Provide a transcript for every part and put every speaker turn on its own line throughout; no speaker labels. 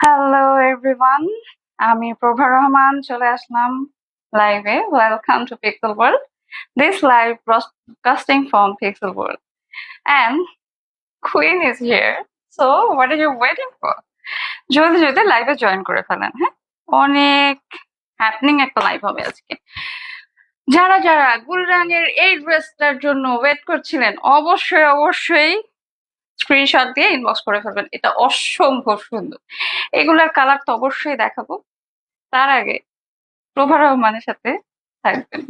Hello everyone আমি প্রভা রহমান চলে আসলাম লাইভে welcome to pixel world this live broadcasting from Pixel World. And Queen is here. So, what are you waiting for? জলদি জলদি লাইভে join করে ফেলেন হ্যাঁ? অনেক হ্যাপনিং একটা লাইভ হবে আজকে। যারা যারা গুলরাঙের এই ড্রেসটার জন্য ওয়েট করছিলেন, অবশ্যই অবশ্যই স্ক্রিনশট দিয়ে ইনবক্স করে ফেলবেন। এটা অসম্ভব সুন্দর। এগুলার কালার তো অবশ্যই দেখাবো। তার আগে প্রভা রহমানের সাথে থাকবেন।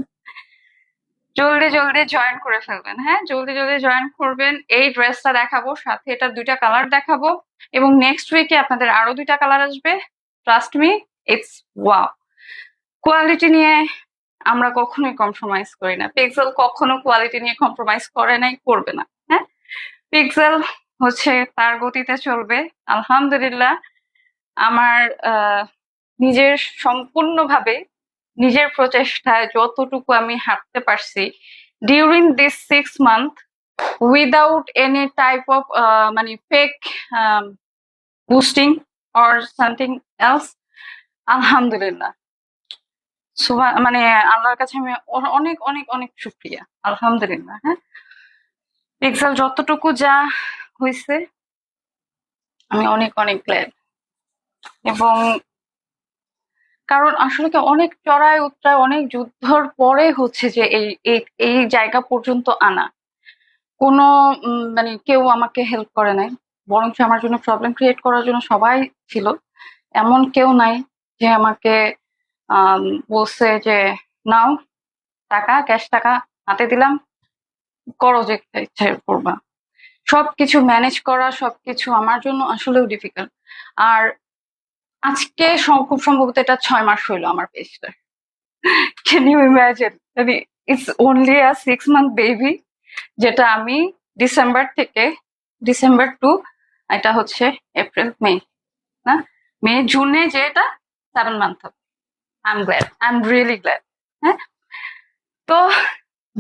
জলদি জলদি জয়েন করে ফেলবেন হ্যাঁ? জলদি জলদি জয়েন করবেন। এই ড্রেসটা দেখাবো, সাথে এটা দুইটা কালার দেখাবো। এবং নেক্সট উইকে আপনাদের আরও দুইটা কালার আসবে। Trust me it's wow quality নিয়ে আমরা কখনোই কম্প্রোমাইজ করি না। পিক্সেল কখনো কোয়ালিটি নিয়ে কম্প্রোমাইজ করে নাই, করবে না। পিক্সেল হচ্ছে তার গতিতে চলবে। আলহামদুলিল্লাহ, আমার নিজের সম্পূর্ণভাবে নিজের প্রচেষ্টায় যতটুকু আমি হাঁটতে পারছি during this six month without any type of মানে fake boosting or something else আলহামদুলিল্লাহ। মানে আল্লাহর কাছে আমি অনেক অনেক অনেক শুক্রিয়া। আলহামদুলিল্লাহ হ্যাঁ। পিক্সেল যতটুকু যা হয়েছে আমি অনেক অনেক গ্ল্যাড এবং কারণ আসলে কি অনেক চড়াই উত্তরায় অনেক যুদ্ধর পরে হচ্ছে যে এই এই জায়গা পর্যন্ত আনা। কোনো মানে কেউ আমাকে হেল্প করে নাই। বরং আমার জন্য প্রবলেম ক্রিয়েট করার জন্য সবাই ছিল। এমন কেউ নাই যে আমাকে আম, বলছে যে নাও টাকা ক্যাশ টাকা হাতে দিলাম। করো যে ইচ্ছা করবা। সবকিছু ম্যানেজ করা, সবকিছু আমার জন্য আসলেও ডিফিকাল্ট আর আজকে খুব সম্ভবত এটা ছয় মাস হইল আমার পেজটা can you imagine it's only a six month baby যেটা আমি ডিসেম্বর থেকে ডিসেম্বর টু এটা হচ্ছে এপ্রিল মে না? মে জুনে যে এটা সেভেন মান্থ হবে। I am glad I am really glad হ্যাঁ? তো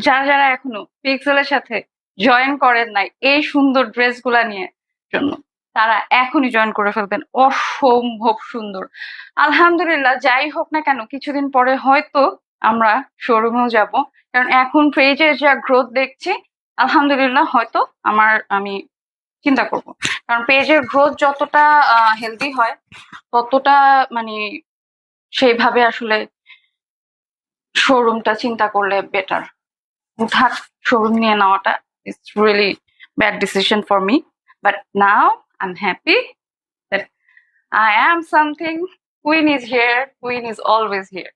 যারা যারা এখনও পিক্সেলের সাথে জয়েন করেন নাই এই সুন্দর ড্রেসগুলা নিয়ে জন্য, তারা এখনই জয়েন করে ফেলবেন। অসম্ভব সুন্দর। আলহামদুলিল্লাহ, যাই হোক না কেন, কিছুদিন পরে হয়তো আমরা শোরুমেও যাব। কারণ এখন পেজের যা গ্রোথ দেখছি, আলহামদুলিল্লাহ হয়তো আমার, আমি চিন্তা করব। কারণ পেজের গ্রোথ যতটা হেলদি হয়, ততটা মানে সেইভাবে আসলে শোরুমটা চিন্তা করলে বেটার হুটহাট শোরুম নিয়ে নেওয়াটা it's really bad decision for me but now I am happy that I am something queen is here queen is always here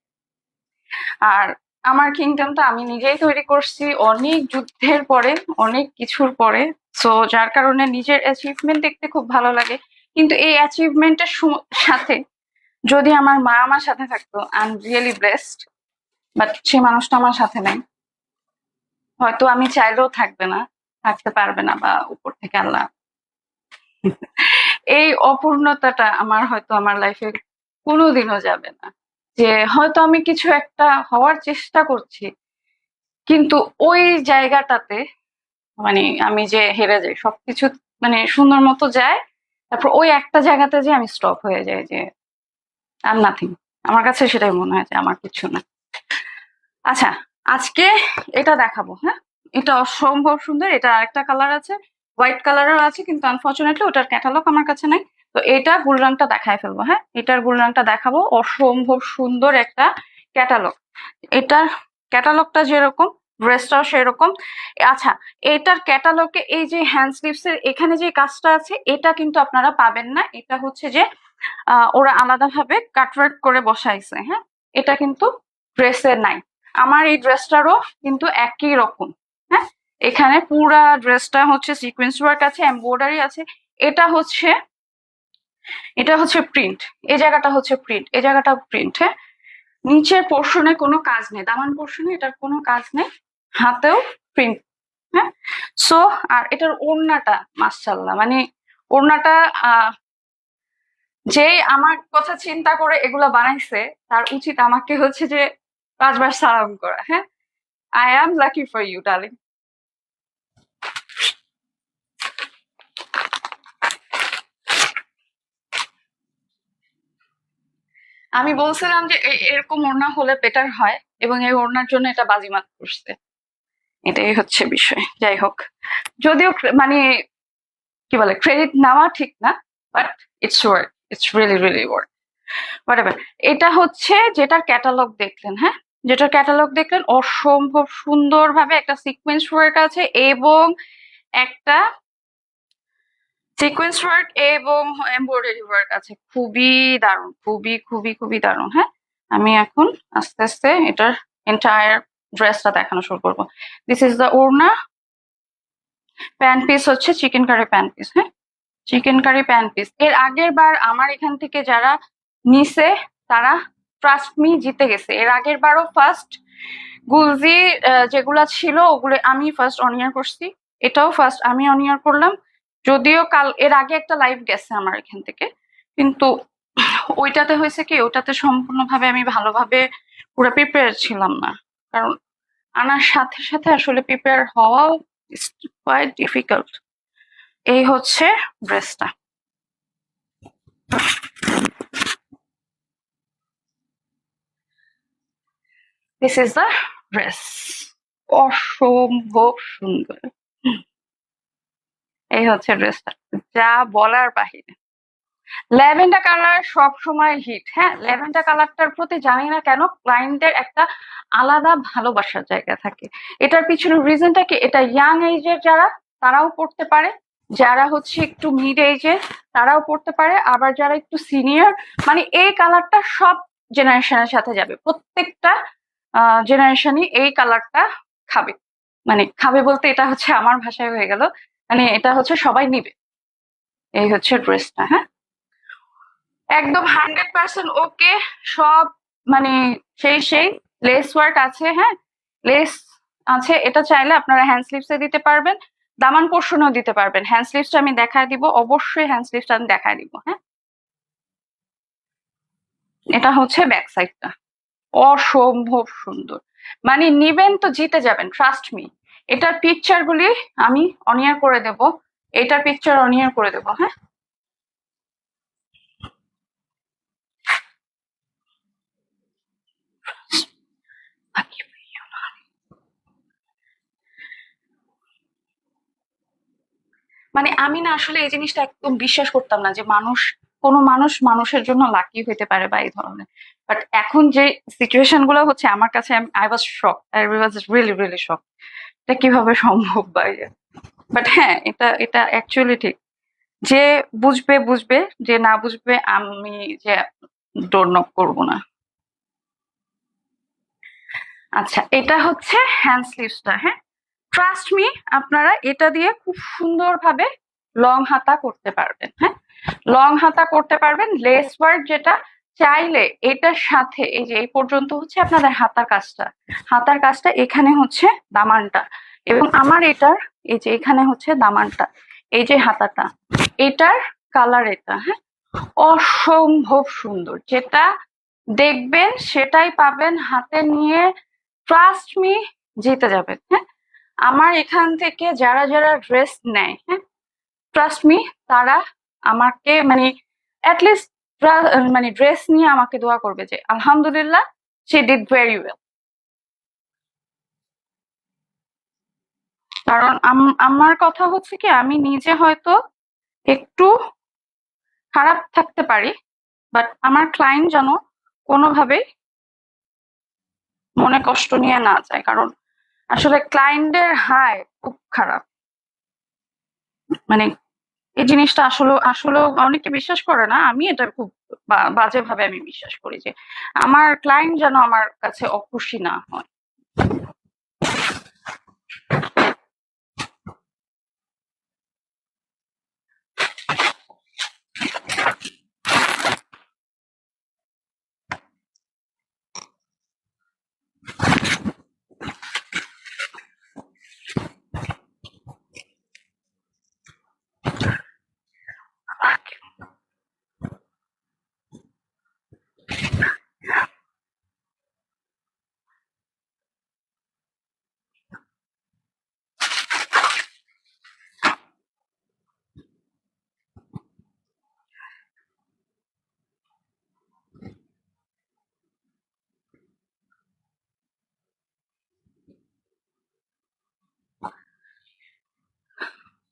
আর আমার কিংডমটা আমি নিজেই তৈরি করছি অনেক যুদ্ধের পরে, অনেক কিছুর পরে। সো যার কারণে নিজের অ্যাচিভমেন্ট দেখতে খুব ভালো লাগে। কিন্তু এই অ্যাচিভমেন্টের সাথে যদি আমার মা আমার সাথে থাকতো I am really blessed but সে মানুষটা আমার সাথে নাই। হয়তো আমি চাইলেও থাকবে না, থাকতে পারবে না বা উপর থেকে আল্লাহ। এই অপূর্ণতাটা আমার হয়তো আমার লাইফে কোনোদিনও যাবে না। যে হয়তো আমি কিছু একটা হওয়ার চেষ্টা করছি, কিন্তু ওই জায়গাটাতে মানে আমি যে হেরে যাই, সবকিছু মানে সুন্দর মতো যায়, তারপর ওই একটা জায়গাতে যে আমি স্টপ হয়ে যাই যে আর নাথিং আমার কাছে সেটাই মনে হয় যে আমার কিছু না। আচ্ছা আজকে এটা দেখাবো হ্যাঁ? এটা অসম্ভব সুন্দর, এটা আরেকটা কালার আছে হোয়াইট কালারের আছে, কিন্তু আনফর্চুনেটলি ওটার ক্যাটালগ আমার কাছে নাই। তো এটা গুল রংটা দেখায় ফেলব হ্যাঁ? এটার গুল রংটা দেখাবো, অসম্ভব সুন্দর একটা ক্যাটালগ এটার ক্যাটালগটা যেরকম ড্রেসটাও সেরকম। আচ্ছা এটার ক্যাটালগে এই যে হ্যান্ড স্লিভস এর এখানে যে কাজটা আছে, এটা কিন্তু আপনারা পাবেন না। এটা হচ্ছে যে ওরা আলাদাভাবে কাটওয়ার্ক করে বসাইছে হ্যাঁ? এটা কিন্তু ড্রেসের নাই। আমার এই ড্রেসটারও কিন্তু একই রকম হ্যাঁ? এখানে পুরা ড্রেসটা হচ্ছে সিকোয়েন্স ওয়ার্ক আছে এমব্রয়ডারি আছে। এটা হচ্ছে এটা হচ্ছে প্রিন্ট এই জায়গাটা হচ্ছে প্রিন্ট এই জায়গাটা প্রিন্ট হ্যাঁ? নিচের পোর্শনে কোনো কাজ নেই, দামান পোর্শনে এটার কোনো কাজ নেই, হাতেও প্রিন্ট হ্যাঁ? সো আর এটার ওড়নাটা মাশাল্লাহ মানে ওড়নাটা যে আমার কথা চিন্তা করে এগুলা বানাইছে, তার উচিত আমাকে হচ্ছে যে পাঁচবার সালাম করা হ্যাঁ? I am lucky for you darling আমি বলছিলাম যে এরকম ওড়না হলে বেটার হয় এবং এই ওড়নার জন্য এটা বাজিমাত করছে। এটাই হচ্ছে বিষয়, যাই হোক। যদিও মানে কি বলে ক্রেডিট নেওয়া ঠিক না but it's work it's really really whatever এটা হচ্ছে যেটার ক্যাটালগ দেখলেন হ্যাঁ? যেটার ক্যাটালগ দেখলেন অসম্ভব সুন্দরভাবে একটা সিকোয়েন্স ওয়ার্ক আছে এবং একটা সিকোয়েন্স ওয়ার্ক এবং এমব্রয়ডারি ওয়ার্ক আছে। খুবই দারুণ, খুবই খুবই খুবই দারুণ হ্যাঁ? আমি এখন আস্তে আস্তে এটার এন্টায়ার ড্রেসটা দেখানো শুরু করব। দিস ইজ দ্য ওড়না প্যান পিস হচ্ছে চিকেন কারি প্যান পিস হ্যাঁ? চিকেন কারি প্যান পিস এর আগের বার আমার এখান থেকে যারা নিছে, তারা ট্রাস্ট মি জিতে গেছে। এর আগের বারও ফার্স্ট গুলজি যেগুলা ছিল, ওগুলো আমি ফার্স্ট অনিয়ার করছি। এটাও ফার্স্ট আমি অনিয়ার করলাম। যদিও কাল, এর আগে একটা লাইভ গেছে আমার এখান থেকে। কিন্তু ওইটাতে হয়েছে কি, ওটাতে সম্পূর্ণভাবে আমি ভালোভাবে পুরো প্রিপেয়ার ছিলাম না। কারণ আনার সাথে সাথে আসলে প্রিপেয়ার হওয়াও কোয়াইট ডিফিকাল্ট এই হচ্ছে ড্রেসটা দিস ইজ দ্য ড্রেস অসম্ভব সুন্দর। এই হচ্ছে ড্রেসটা যা বলার বাহিরে। ল্যাভেন্ডার কালার সব সময় হিট হ্যাঁ? ল্যাভেন্ডার কালারটার প্রতি জানি না কেন ক্লায়েন্টের একটা আলাদা ভালোবাসার জায়গা থাকে। এটার পিছনে রিজনটা কি? এটা ইয়াং এজের যারা, তারাও পড়তে পারে। যারা হচ্ছে একটু মিড এজের তারাও পড়তে পারে। আবার যারা একটু সিনিয়র মানে এই কালারটা সব জেনারেশনের সাথে যাবে। প্রত্যেকটা জেনারেশনই এই কালারটা খাবে। মানে খাবে বলতে এটা হচ্ছে আমার ভাষায় হয়ে গেল। মানে এটা হচ্ছে সবাই নিবে। এই হচ্ছে ড্রেসটা হ্যাঁ? একদম হান্ড্রেড পার্সেন্ট ওকে সব মানে সেই সেই লেস ওয়ার্ক আছে হ্যাঁ? লেস আছে, এটা চাইলে আপনারা হ্যান্ড স্লিভসে দিতে পারবেন, দামান পোর্শনও দিতে পারবেন। হ্যান্ড স্লিভসটা আমি দেখায় দিব, অবশ্যই হ্যান্ড স্লিভসটা আমি দেখায় দিব হ্যাঁ? এটা হচ্ছে ব্যাক সাইডটা অসম্ভব সুন্দর। মানে নিবেন তো জিতে যাবেন ট্রাস্ট মি এটার পিকচার গুলি আমি অনিয়ার করে দেব। এটার পিকচার অনিয়ার করে দেব হ্যাঁ? মানে আমি না আসলে এই জিনিসটা একদম বিশ্বাস করতাম না যে মানুষ, কোনো মানুষ মানুষের জন্য লাকি হইতে পারে বা এই ধরনের। বাট এখন যে সিচুয়েশনগুলো হচ্ছে, আমার কাছে I was shock I was really really shock এটা কীভাবে সম্ভব বাইরে বাট হ্যাঁ এটা এটা অ্যাকচুয়ালি ঠিক। যে বুঝবে বুঝবে, যে না বুঝবে, আমি যে ডোর নক করব না। আচ্ছা এটা হচ্ছে হ্যান্ড স্লিভসটা হ্যাঁ? ট্রাস্ট মি আপনারা এটা দিয়ে খুব সুন্দরভাবে লং হাতা করতে পারবেন হ্যাঁ? লং হাতা করতে পারবেন লেস ওয়ার্ক যেটা চাইলে এটার সাথে এই যে এই পর্যন্ত হচ্ছে আপনাদের হাতার কাজটা। হাতার কাজটা এখানে হচ্ছে দামানটা এবং আমার এটার এই যে এখানে হচ্ছে দামানটা, এই যে হাতাটা, এটার কালার এটা হ্যাঁ? অসম্ভব সুন্দর। যেটা দেখবেন সেটাই পাবেন হাতে নিয়ে ট্রাস্ট মি জিতে যাবেন হ্যাঁ? আমার এখান থেকে যারা যারা ড্রেস নেয় হ্যাঁ? ট্রাস্ট মি তারা আমাকে মানে অ্যাটলিস্ট মানে ড্রেস নিয়ে আমাকে দোয়া করবে যে, আলহামদুলিল্লাহ সে ডিড ভেরি ওয়েল কারণ আমার কথা হচ্ছে কি, আমি নিজে হয়তো একটু খারাপ থাকতে পারি বাট আমার ক্লায়েন্ট যেন কোনোভাবেই মনে কষ্ট নিয়ে না যায়। কারণ আসলে ক্লায়েন্টের হাই খুব খারাপ। মানে এই জিনিসটা আসলে আসলে অনেকে বিশ্বাস করে না। আমি এটা খুব বা- বাজেভাবে আমি বিশ্বাস করি যে, আমার ক্লায়েন্ট যেন আমার কাছে অখুশি না হয়।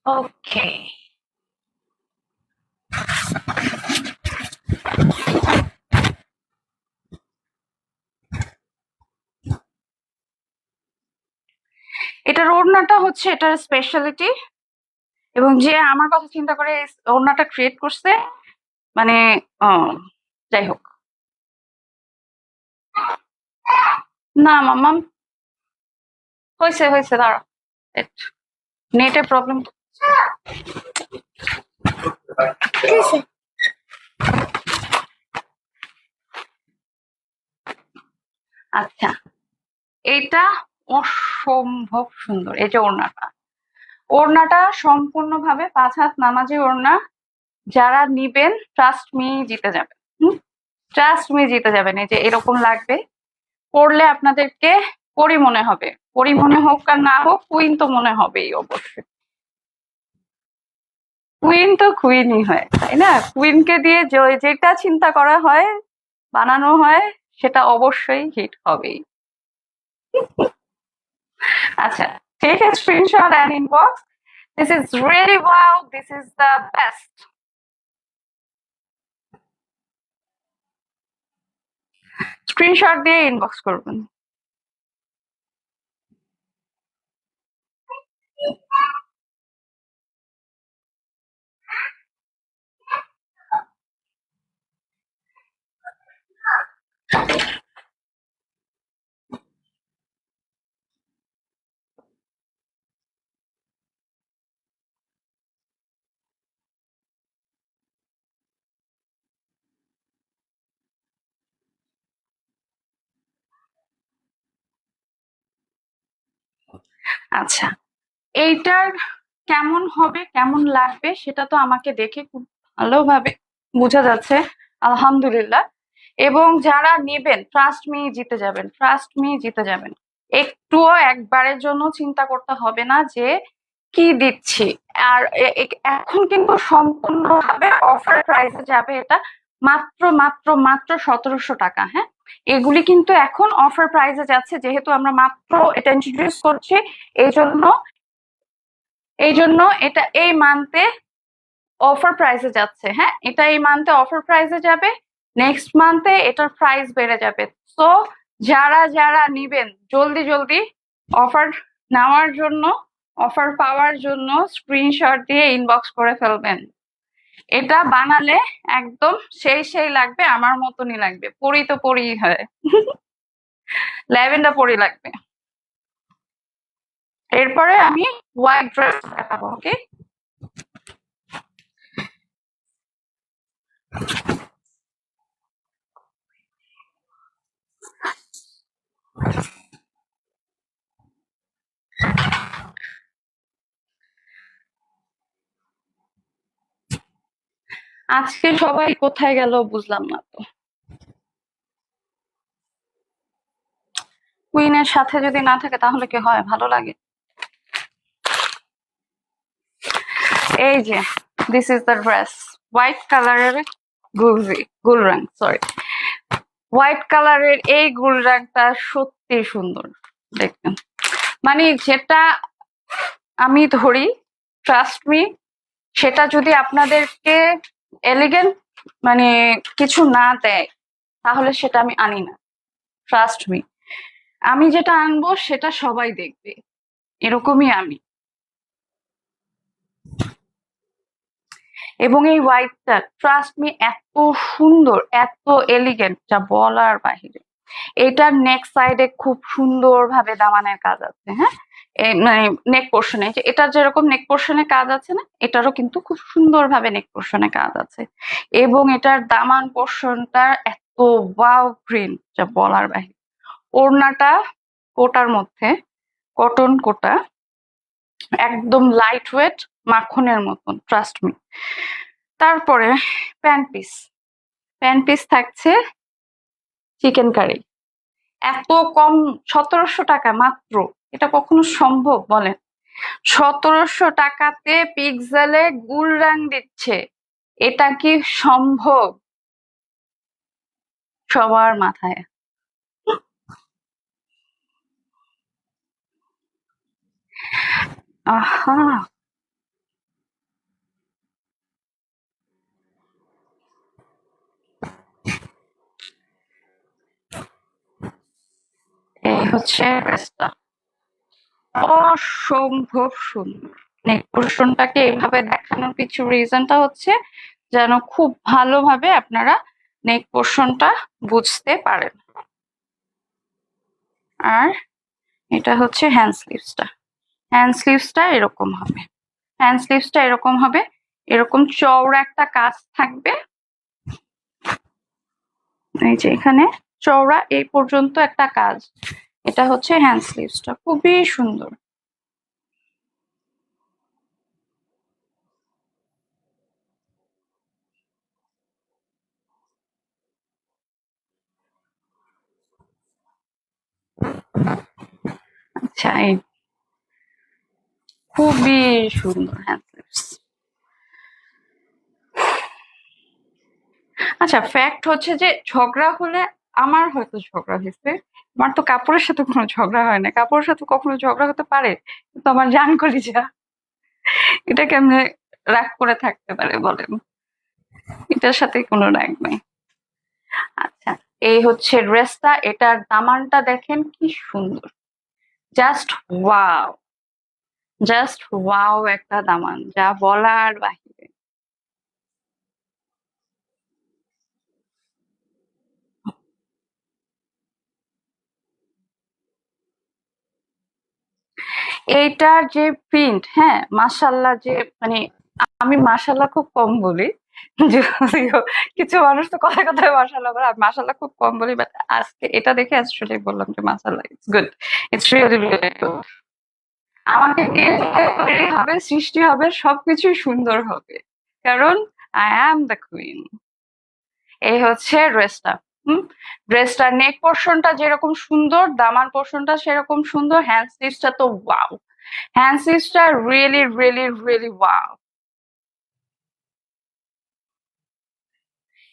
ওকে এটার ওড়নাটা হচ্ছে এটার স্পেশালিটি এবং যে আমার কথা চিন্তা করে ওড়নাটা ক্রিয়েট করছে মানে যাই হোক। না, মাম্মাম। হয়েছে হয়েছে দাঁড়া নেটের প্রবলেম আচ্ছা। এটা অসম্ভব সুন্দর, এই যে ওড়নাটা। ওড়নাটা সম্পূর্ণভাবে পাঁচ হাত নামাজি ওড়না, যারা নিবেন ট্রাস্ট মি জিতে যাবেন। ট্রাস্ট মি জিতে যাবেন। এই যে এরকম লাগবে। পড়লে আপনাদেরকে পরি মনে হবে। পরি মনে হোক আর না হোক কুইন তো মনে হবেই অবশ্যই। কুইন তো কুইনই হয়, তাই না? কুইনকে দিয়ে যেটা চিন্তা করা হয়, বানানো হয়, সেটা অবশ্যই হিট হবেই। আচ্ছা take a screenshot and inbox. This is really wow, this is the best. Screenshot দিয়ে ইনবক্স করবেন। আচ্ছা এইটার কেমন হবে, কেমন লাগবে সেটা তো আমাকে দেখে খুব ভালোভাবে বোঝা যাচ্ছে, আলহামদুলিল্লাহ। এবং যারা নেবেন ট্রাস্ট মি জিতে যাবেন ট্রাস্ট মি জিতে যাবেন। একটুও একবারের জন্য চিন্তা করতে হবে না যে কি দিচ্ছি। আর এখন কিন্তু সম্পূর্ণভাবে অফার প্রাইসে যাবে এটা মাত্র মাত্র মাত্র সতেরোশো টাকা হ্যাঁ? এগুলি কিন্তু এখন অফার প্রাইসে যাচ্ছে, যেহেতু আমরা মাত্র এটা ইন্ট্রোডিউস করছি, এই জন্য এই জন্য এটা এই মান্থে অফার প্রাইসে যাচ্ছে হ্যাঁ? এটা এই মান্থে অফার প্রাইসে যাবে নেক্সট মান্থে এটার প্রাইস বেড়ে যাবে। সো যারা যারা নিবেন, জলদি জলদি অফার নেওয়ার জন্য অফার পাওয়ার জন্য স্ক্রিনশট দিয়ে ইনবক্স করে ফেলবেন। এটা বানালে একদম সেই সেই লাগবে, আমার মতনই লাগবে। পরি তো পরি হয়। ল্যাভেন্ডার পরি লাগবে। এরপরে আমি হোয়াইট ড্রেস দেখাবো, ওকে? আজকে সবাই কোথায় গেল বুঝলাম না তো। কুইনের সাথে যদি না থাকে তাহলে কি হয়? ভালো লাগে। এই যে this is the dress white কালারের গুলজি, গুলরাং সরি হোয়াইট কালারের এই গুলরাংটা সত্যি সুন্দর দেখবেন মানে যেটা আমি ধরি ট্রাস্ট মি সেটা যদি আপনাদেরকে এলিগেন্ট মানে কিছু না দেয়, তাহলে সেটা আমি আনি না। ট্রাস্ট মি আমি যেটা আনব, সেটা সবাই দেখবে। এরকমই আমি। এবং এই হোয়াইটটা ট্রাস্ট মি এত সুন্দর, এত এলিগেন্ট যা বলার বাহিরে। এটার নেক্সট সাইডে খুব সুন্দর ভাবে দামানের কাজ আছে হ্যাঁ? মানে নেক পোর্শনে এটার যেরকম নেক পোর্শনে কাজ আছে না, এটারও কিন্তু খুব সুন্দর ভাবে নেক পোর্শনে কাজ আছে। এবং এটার দামান পোর্শনটা এত ওয়াও গ্রিন যা বলার বাহিরে। ওড়নাটা কোটার মধ্যে কটন কোটা, একদম লাইট ওয়েট মাখনের মতন ট্রাস্ট মি তারপরে প্যান্ট পিস প্যান্ট পিস থাকছে চিকেন কারি এত কম, সতেরোশো টাকা মাত্র। এটা কখনো সম্ভব বলেন? সতেরোশো টাকাতে পিক্সেলে গুল রং দিচ্ছে। এটা কি সম্ভব? সবার মাথায়। আহা! এই হচ্ছে রাস্তা অসম্ভব সুন্দর। নেক পোর্শনটাকে এইভাবে দেখানোর কিছু রিজনটা হচ্ছে যেন খুব ভালোভাবে আপনারা নেক পোর্শনটা বুঝতে পারেন। আর এটা হচ্ছে হ্যান্ড স্লিভসটা হ্যান্ড স্লিভসটা এরকম হবে। হ্যান্ড স্লিভসটা এরকম হবে, এরকম চওড়া একটা কাজ থাকবে। এই যে এখানে চওড়া এই পর্যন্ত একটা কাজ। এটা হচ্ছে হ্যান্ড স্লিভসটা খুবই সুন্দর। আচ্ছা এই খুবই সুন্দর হ্যান্ড স্লিভস আচ্ছা ফ্যাক্ট হচ্ছে যে ঝগড়া হলে আমার হয়তো ঝগড়া হয়েছে। আমার তো কাপড়ের সাথে কোনো ঝগড়া হয় না। কাপড়ের সাথে কখনো ঝগড়া হতে পারে, কিন্তু আমার জান করি যা এটা কেমনে রাগ করে থাকতে পারে বলেন। এটার সাথে কোনো রাগ নেই। আচ্ছা এই হচ্ছে ড্রেসটা এটার দামানটা দেখেন কি সুন্দর। জাস্ট ওয়াও জাস্ট ওয়াও একটা দামান যা বলার বাহিরে। এইটার যে প্রিন্ট হ্যাঁ মাশাল্লাহ যে মানে আমি মাশাল্লাহ খুব কম বলি। কিছু মানুষ তো কথায় কথায় মাশাল্লাহ বলে আমি মাশাল্লাহ খুব কম বলি বাট আজকে এটা দেখে আসলে বললাম যে মাশাল্লাহ it's good it's really good আমাকে হবে সৃষ্টি হবে, সবকিছুই সুন্দর হবে। কারণ আই অ্যাম দ্য কুইন এই হচ্ছে ড্রেসটা হুম? ড্রেসটার নেক পোর্শনটা যেরকম সুন্দর দামান পোর্শনটা সেরকম সুন্দর হ্যান্ড স্লিভসটা তো ওয়াও হ্যান্ড স্লিভসটা রিয়েলি রিয়েলি রিয়েলি ওয়াও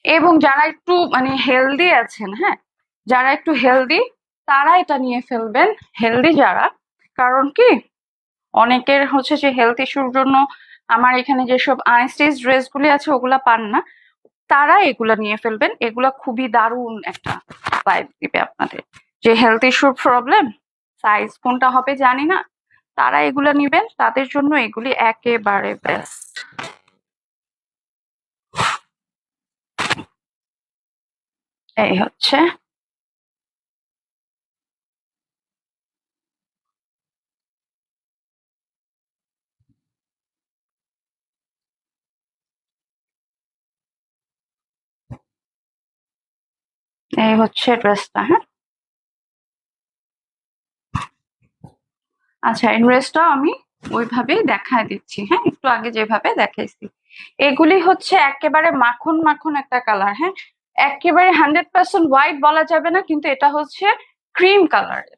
এবং যারা একটু মানে হেলদি আছেন হ্যাঁ? যারা একটু হেলদি তারা এটা নিয়ে ফেলবেন হেলদি যারা। কারণ কি? অনেকের হচ্ছে যে হেলথ ইস্যুর জন্য আমার এখানে যেসব আনস্টেজ ড্রেসগুলি আছে, ওগুলা পান না। তারা এগুলো নিয়ে ফেলবেন। এগুলা খুবই দারুণ একটা ভাইব দিবে আপনাদের। যে হেলথ ইস্যুর প্রবলেম সাইজ কোনটা হবে জানি না। তারা এগুলো নিবেন, তাদের জন্য এগুলি একেবারে বেস্ট এই হচ্ছে। এই হচ্ছে ড্রেসটা হ্যাঁ? আচ্ছা এই ড্রেসটাও আমি ওইভাবেই দেখায় দিচ্ছি হ্যাঁ? একটু আগে যেভাবে দেখাইছি। এগুলি হচ্ছে একেবারে মাখন মাখন একটা কালার হ্যাঁ? একেবারে হান্ড্রেড পার্সেন্ট হোয়াইট বলা যাবে না, কিন্তু এটা হচ্ছে ক্রিম কালারের।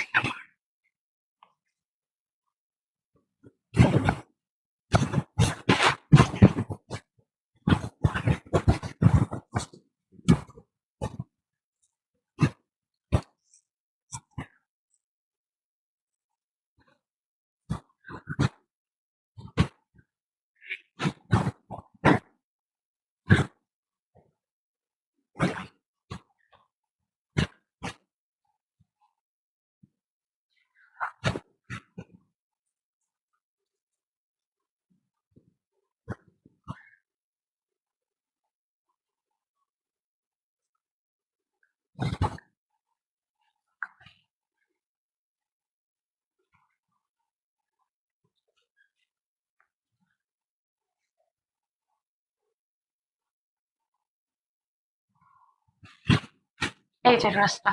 এই যে রাস্তা।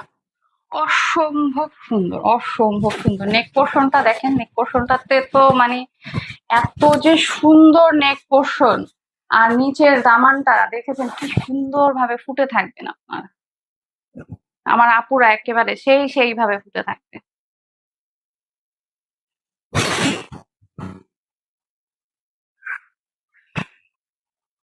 অসম্ভব সুন্দর অসম্ভব সুন্দর। নেক পোর্শনটা দেখেন, নেক পোর্শনটাতে তো মানে এত যে সুন্দর নেক পোর্শন। আর নিচের দামানটা দেখেছেন, কি সুন্দর ভাবে ফুটে থাকবেন আপনার। আমার আপুরা একেবারে সেই সেইভাবে ফুটে থাকবে।